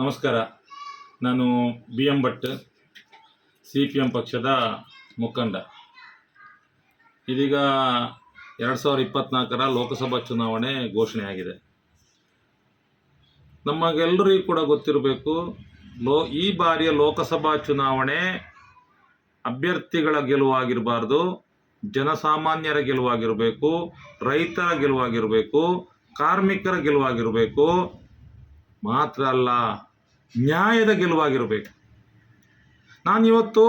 ನಮಸ್ಕಾರ. ನಾನು B M Bhat C P M ಪಕ್ಷದ ಮುಖಂಡ. ಇದೀಗ ಎರಡು ಸಾವಿರದ ಇಪ್ಪತ್ತ್ನಾಲ್ಕರ ಲೋಕಸಭಾ ಚುನಾವಣೆ ಘೋಷಣೆಯಾಗಿದೆ ನಮಗೆಲ್ಲರಿಗೂ ಕೂಡ ಗೊತ್ತಿರಬೇಕು, ಲೋ, ಈ ಬಾರಿಯ ಲೋಕಸಭಾ ಚುನಾವಣೆ ಅಭ್ಯರ್ಥಿಗಳ ಗೆಲುವಾಗಿರಬಾರ್ದು, ಜನಸಾಮಾನ್ಯರ ಗೆಲುವಾಗಿರಬೇಕು, ರೈತರ ಗೆಲುವಾಗಿರಬೇಕು, ಕಾರ್ಮಿಕರ ಗೆಲುವಾಗಿರಬೇಕು. ಮಾತ್ರ ಅಲ್ಲ ನ್ಯಾಯದ ಗೆಲುವಾಗಿರಬೇಕು. ನಾನಿವತ್ತು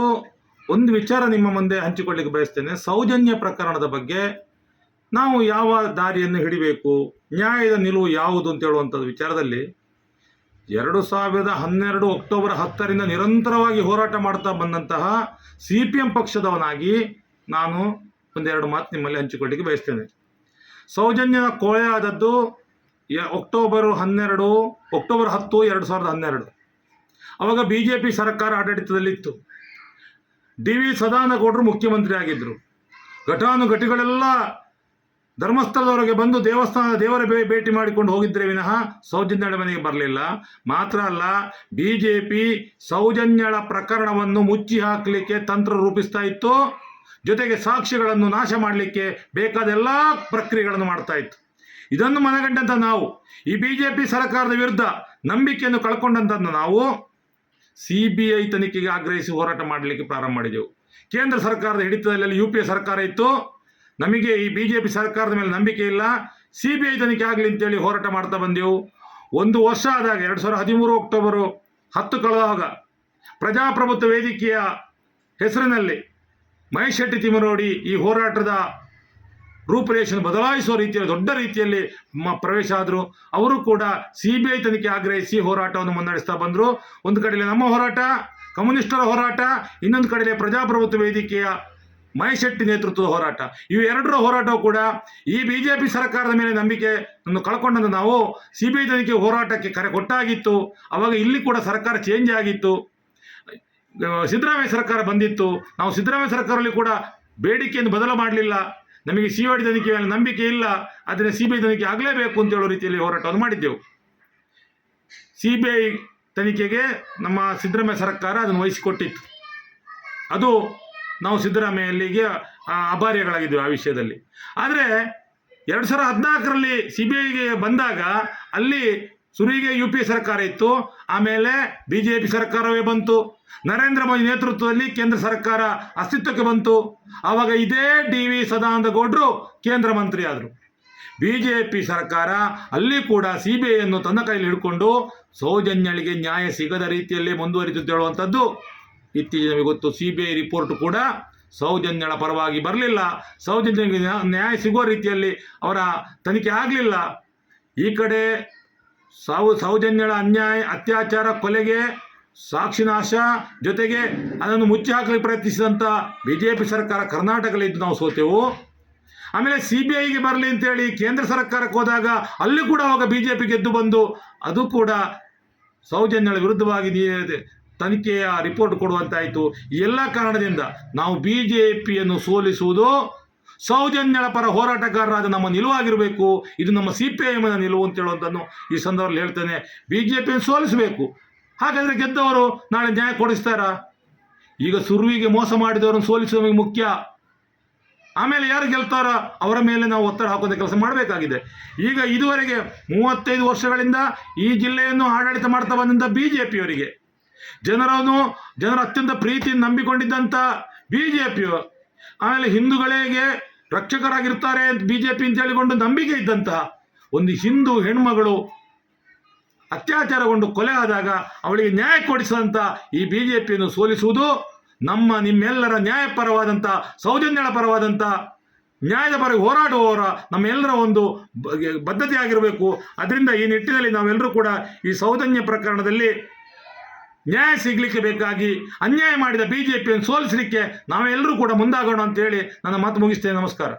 ಒಂದು ವಿಚಾರ ನಿಮ್ಮ ಮುಂದೆ ಹಂಚಿಕೊಳ್ಳಿಕ್ಕೆ ಬಯಸ್ತೇನೆ. ಸೌಜನ್ಯ ಪ್ರಕರಣದ ಬಗ್ಗೆ ನಾವು ಯಾವ ದಾರಿಯನ್ನು ಹಿಡಿಬೇಕು, ನ್ಯಾಯದ ನಿಲುವು ಯಾವುದು ಅಂತ ಹೇಳುವಂಥದ್ದು ವಿಚಾರದಲ್ಲಿ ಎರಡು ಸಾವಿರದ ಹನ್ನೆರಡು ಅಕ್ಟೋಬರ್ ಹತ್ತರಿಂದ ನಿರಂತರವಾಗಿ ಹೋರಾಟ ಮಾಡ್ತಾ ಬಂದಂತಹ ಸಿ ಪಿ ಎಂ ಪಕ್ಷದವನಾಗಿ ನಾನು ಒಂದೆರಡು ಮಾತು ನಿಮ್ಮಲ್ಲಿ ಹಂಚಿಕೊಳ್ಳಿಕ್ಕೆ ಬಯಸ್ತೇನೆ. ಸೌಜನ್ಯದ ಕೊಳೆ ಆದದ್ದು ಅಕ್ಟೋಬರ್ ಹನ್ನೆರಡು, ಅಕ್ಟೋಬರ್ ಹತ್ತು, ಎರಡು ಸಾವಿರದ ಹನ್ನೆರಡು. ಅವಾಗ ಬಿ ಜೆ ಪಿ ಸರ್ಕಾರ ಆಡಳಿತದಲ್ಲಿತ್ತು. ಡಿ ವಿ ಸದಾನಗೌಡರು ಮುಖ್ಯಮಂತ್ರಿ ಆಗಿದ್ದರು ಘಟಾನುಘಟಿಗಳೆಲ್ಲ ಧರ್ಮಸ್ಥಳದವರೆಗೆ ಬಂದು ದೇವಸ್ಥಾನ, ದೇವರ ಭೇಟಿ ಮಾಡಿಕೊಂಡು ಹೋಗಿದ್ದರೆ ವಿನಃ ಸೌಜನ್ಯಳ ಮನೆಗೆ ಬರಲಿಲ್ಲ. ಮಾತ್ರ ಅಲ್ಲ ಬಿ ಜೆ ಪಿ ಸೌಜನ್ಯಳ ಪ್ರಕರಣವನ್ನು ಮುಚ್ಚಿ ಹಾಕಲಿಕ್ಕೆ ತಂತ್ರ ರೂಪಿಸ್ತಾ ಇತ್ತು. ಜೊತೆಗೆ ಸಾಕ್ಷಿಗಳನ್ನು ನಾಶ ಮಾಡಲಿಕ್ಕೆ ಬೇಕಾದ ಎಲ್ಲ ಪ್ರಕ್ರಿಯೆಗಳನ್ನು ಮಾಡ್ತಾ ಇತ್ತು. ಇದನ್ನು ಮನಗಂಡಂತ ನಾವು. ಈ ಬಿ ಜೆ ಪಿ ಸರ್ಕಾರದ ವಿರುದ್ಧ ನಂಬಿಕೆಯನ್ನು ಕಳ್ಕೊಂಡಂತ ನಾವು ಸಿ ಬಿ ಐ ತನಿಖೆಗೆ ಆಗ್ರಹಿಸಿ ಹೋರಾಟ ಮಾಡಲಿಕ್ಕೆ ಪ್ರಾರಂಭ ಮಾಡಿದೆವು. ಕೇಂದ್ರ ಸರ್ಕಾರದ ಹಿಡಿತದಲ್ಲಿ ಯು ಪಿ ಎ ಸರ್ಕಾರ ಇತ್ತು. ನಮಗೆ ಈ ಬಿ ಜೆ ಪಿ ಸರ್ಕಾರದ ಮೇಲೆ ನಂಬಿಕೆ ಇಲ್ಲ. ಸಿ ಬಿ ಐ ತನಿಖೆ ಆಗಲಿ ಅಂತೇಳಿ ಹೋರಾಟ ಮಾಡ್ತಾ ಬಂದೆವು. ಒಂದು ವರ್ಷ ಆದಾಗ ಎರಡು ಸಾವಿರದ ಹದಿಮೂರು ಅಕ್ಟೋಬರು ಹತ್ತು ಕಳೆದಾಗ ಪ್ರಜಾಪ್ರಭುತ್ವ ವೇದಿಕೆಯ ಹೆಸರಿನಲ್ಲಿ ಮಹೇಶ್ ಶೆಟ್ಟಿ ತಿಮರೋಡಿ ಈ ಹೋರಾಟದ ರೂಪುರೇಷೆಯನ್ನು ಬದಲಾಯಿಸುವ ರೀತಿಯಲ್ಲಿ, ದೊಡ್ಡ ರೀತಿಯಲ್ಲಿ ಪ್ರವೇಶ ಆದರು. ಅವರು ಕೂಡ ಸಿ ಬಿ ಐ ತನಿಖೆ ಆಗ್ರಹಿಸಿ ಹೋರಾಟವನ್ನು ಮುನ್ನಡೆಸ್ತಾ ಬಂದರು. ಒಂದು ಕಡೆಯಲ್ಲಿ ನಮ್ಮ ಹೋರಾಟ, ಕಮ್ಯುನಿಸ್ಟರ ಹೋರಾಟ, ಇನ್ನೊಂದು ಕಡೆಯಲ್ಲಿ ಪ್ರಜಾಪ್ರಭುತ್ವ ವೇದಿಕೆಯ ಮಹಿಶೆಟ್ಟಿ ಶೆಟ್ಟಿ ನೇತೃತ್ವದ ಹೋರಾಟ. ಇವು ಎರಡರ ಹೋರಾಟವು ಕೂಡ ಈ ಬಿ ಜೆ ಪಿ ಸರ್ಕಾರದ ಮೇಲೆ ನಂಬಿಕೆ ಕಳ್ಕೊಂಡಂತ ನಾವು ಸಿ ಬಿ ಐ ತನಿಖೆ ಹೋರಾಟಕ್ಕೆ ಕರೆ ಕೊಟ್ಟಾಗಿತ್ತು. ಅವಾಗ ಇಲ್ಲಿ ಕೂಡ ಸರ್ಕಾರ ಚೇಂಜ್ ಆಗಿತ್ತು. ಸಿದ್ದರಾಮಯ್ಯ ಸರ್ಕಾರ ಬಂದಿತ್ತು. ನಾವು ಸಿದ್ದರಾಮಯ್ಯ ಸರ್ಕಾರದಲ್ಲಿ ಕೂಡ ಬೇಡಿಕೆಯನ್ನು ಬದಲು ಮಾಡಲಿಲ್ಲ. ನಮಗೆ ಸಿ ಡಿ ತನಿಖೆ ಮೇಲೆ ನಂಬಿಕೆ ಇಲ್ಲ ಅದನ್ನು ಸಿ ಬಿ ಐ ತನಿಖೆ ಆಗಲೇಬೇಕು ಅಂತ ಹೇಳೋ ರೀತಿಯಲ್ಲಿ ಹೋರಾಟವನ್ನು ಮಾಡಿದ್ದೆವು. ಸಿ ಬಿ ಐ ತನಿಖೆಗೆ ನಮ್ಮ ಸಿದ್ದರಾಮಯ್ಯ ಸರ್ಕಾರ ಅದನ್ನು ವಹಿಸಿಕೊಟ್ಟಿತ್ತು. ಅದು ನಾವು ಸಿದ್ದರಾಮಯ್ಯಲ್ಲಿಗೆ ಆ, ಅಭಾರಿಗಳಾಗಿದ್ದೆವು ಆ ವಿಷಯದಲ್ಲಿ. ಆದರೆ ಎರಡು ಸಾವಿರದ ಹದಿನಾಲ್ಕರಲ್ಲಿ ಸಿ ಬಿ ಐಗೆ ಬಂದಾಗ ಅಲ್ಲಿ ಸುರಿಗೆ ಯು ಪಿ ಸರ್ಕಾರ ಇತ್ತು, ಆಮೇಲೆ ಬಿ ಜೆ ಪಿ ಸರ್ಕಾರವೇ ಬಂತು. ನರೇಂದ್ರ ಮೋದಿ ನೇತೃತ್ವದಲ್ಲಿ ಕೇಂದ್ರ ಸರ್ಕಾರ ಅಸ್ತಿತ್ವಕ್ಕೆ ಬಂತು. ಆವಾಗ ಇದೇ ಡಿ ವಿ ಸದಾನಂದ ಗೌಡರು ಕೇಂದ್ರ ಮಂತ್ರಿ ಆದರು ಬಿ ಜೆ ಪಿ ಸರ್ಕಾರ ಅಲ್ಲಿ ಕೂಡ ಸಿ ಬಿ ಐಯನ್ನು ತನ್ನ ಕೈಯಲ್ಲಿ ಹಿಡ್ಕೊಂಡು ಸೌಜನ್ಯಳಿಗೆ ನ್ಯಾಯ ಸಿಗದ ರೀತಿಯಲ್ಲಿ ಮುಂದುವರಿತು ಹೇಳುವಂಥದ್ದು. ಇತ್ತೀಚೆಗೆ ನಮಗೆ ಗೊತ್ತು ಸಿ ಬಿ ಐ ರಿಪೋರ್ಟ್ ಕೂಡ ಸೌಜನ್ಯಳ ಪರವಾಗಿ ಬರಲಿಲ್ಲ. ಸೌಜನ್ಯಳಿಗೆ ನ್ಯಾಯ ಸಿಗುವ ರೀತಿಯಲ್ಲಿ ಅವರ ತನಿಖೆ ಆಗಲಿಲ್ಲ. ಈ ಕಡೆ ಸಾವು ಸೌಜನ್ಯಗಳ ಅನ್ಯಾಯ, ಅತ್ಯಾಚಾರ, ಕೊಲೆಗೆ ಸಾಕ್ಷಿನಾಶ ಜೊತೆಗೆ ಅದನ್ನು ಮುಚ್ಚಿ ಹಾಕಲಿಕ್ಕೆ ಪ್ರಯತ್ನಿಸಿದಂಥ ಬಿ ಜೆ ಪಿ ಸರ್ಕಾರ ಕರ್ನಾಟಕದಲ್ಲಿದ್ದು ನಾವು ಸೋತೆವು. ಆಮೇಲೆ ಸಿ ಬಿ ಐಗೆ ಬರಲಿ ಅಂತೇಳಿ ಕೇಂದ್ರ ಸರ್ಕಾರಕ್ಕೆ ಹೋದಾಗ ಅಲ್ಲಿ ಕೂಡ ಅವಾಗ ಬಿ ಜೆ ಪಿ ಗೆದ್ದು ಬಂದು ಅದು ಕೂಡ ಸೌಜನ್ಯಗಳ ವಿರುದ್ಧವಾಗಿ ತನಿಖೆಯ ರಿಪೋರ್ಟ್ ಕೊಡುವಂತಾಯಿತು. ಎಲ್ಲ ಕಾರಣದಿಂದ ನಾವು ಬಿ ಜೆ ಪಿಯನ್ನು ಸೋಲಿಸುವುದು ಸೌಜನ್ಯಳ ಪರ ಹೋರಾಟಗಾರರಾದ ನಮ್ಮ ನಿಲುವಾಗಿರಬೇಕು. ಇದು ನಮ್ಮ ಸಿ ಪಿ ಎಮ್ನ ನಿಲುವು ಅಂತ ಹೇಳುವಂಥದ್ದು ಈ ಸಂದರ್ಭದಲ್ಲಿ ಹೇಳ್ತೇನೆ. ಬಿ ಜೆ ಪಿಯನ್ನು ಸೋಲಿಸಬೇಕು. ಹಾಗಾದರೆ ಗೆದ್ದವರು ನಾಳೆ ನ್ಯಾಯ ಕೊಡಿಸ್ತಾರಾ? ಈಗ ಸುರುವಿಗೆ ಮೋಸ ಮಾಡಿದವರನ್ನು ಸೋಲಿಸುವ ಮುಖ್ಯ. ಆಮೇಲೆ ಯಾರು ಗೆಲ್ತಾರೋ ಅವರ ಮೇಲೆ ನಾವು ಒತ್ತಡ ಹಾಕುವಂಥ ಕೆಲಸ ಮಾಡಬೇಕಾಗಿದೆ. ಈಗ ಇದುವರೆಗೆ ಮೂವತ್ತೈದು ವರ್ಷಗಳಿಂದ ಈ ಜಿಲ್ಲೆಯನ್ನು ಆಡಳಿತ ಮಾಡ್ತಾ ಬಂದಂಥ ಬಿ ಜೆ ಪಿಯವರಿಗೆ ಜನರನ್ನು, ಜನರ ಅತ್ಯಂತ ಪ್ರೀತಿಯನ್ನು ನಂಬಿಕೊಂಡಿದ್ದಂಥ ಬಿ ಜೆ ಪಿಯು ಆಮೇಲೆ ಹಿಂದೂಗಳಿಗೆ ರಕ್ಷಕರಾಗಿರ್ತಾರೆ ಅಂತ ಬಿ ಜೆ ಪಿ ಅಂತ ಹೇಳಿಕೊಂಡು ನಂಬಿಕೆ ಇದ್ದಂತಹ ಒಂದು ಹಿಂದೂ ಹೆಣ್ಮಗಳು ಅತ್ಯಾಚಾರಗೊಂಡು ಕೊಲೆ ಆದಾಗ ಅವಳಿಗೆ ನ್ಯಾಯ ಕೊಡಿಸಿದಂಥ ಈ ಬಿ ಜೆ ಪಿಯನ್ನು ಸೋಲಿಸುವುದು ನಮ್ಮ ನಿಮ್ಮೆಲ್ಲರ ನ್ಯಾಯಪರವಾದಂಥ ಸೌಜನ್ಯಳ ಪರವಾದಂಥ ನ್ಯಾಯದ ಪರ ಹೋರಾಡುವವರ ನಮ್ಮೆಲ್ಲರ ಒಂದು ಬ- ಬದ್ಧತೆ ಆಗಿರಬೇಕು ಅದರಿಂದ ಈ ನಿಟ್ಟಿನಲ್ಲಿ ನಾವೆಲ್ಲರೂ ಕೂಡ ಈ ಸೌಜನ್ಯ ಪ್ರಕರಣದಲ್ಲಿ ನ್ಯಾಯ ಸಿಗಲಿಕ್ಕೆ ಬೇಕಾಗಿ ಅನ್ಯಾಯ ಮಾಡಿದ ಬಿ ಜೆ ಪಿಯನ್ನು ಸೋಲಿಸಲಿಕ್ಕೆ ನಾವೆಲ್ಲರೂ ಕೂಡ ಮುಂದಾಗೋಣ ಅಂತೇಳಿ ನನ್ನ ಮಾತು ಮುಗಿಸ್ತೇನೆ. ನಮಸ್ಕಾರ.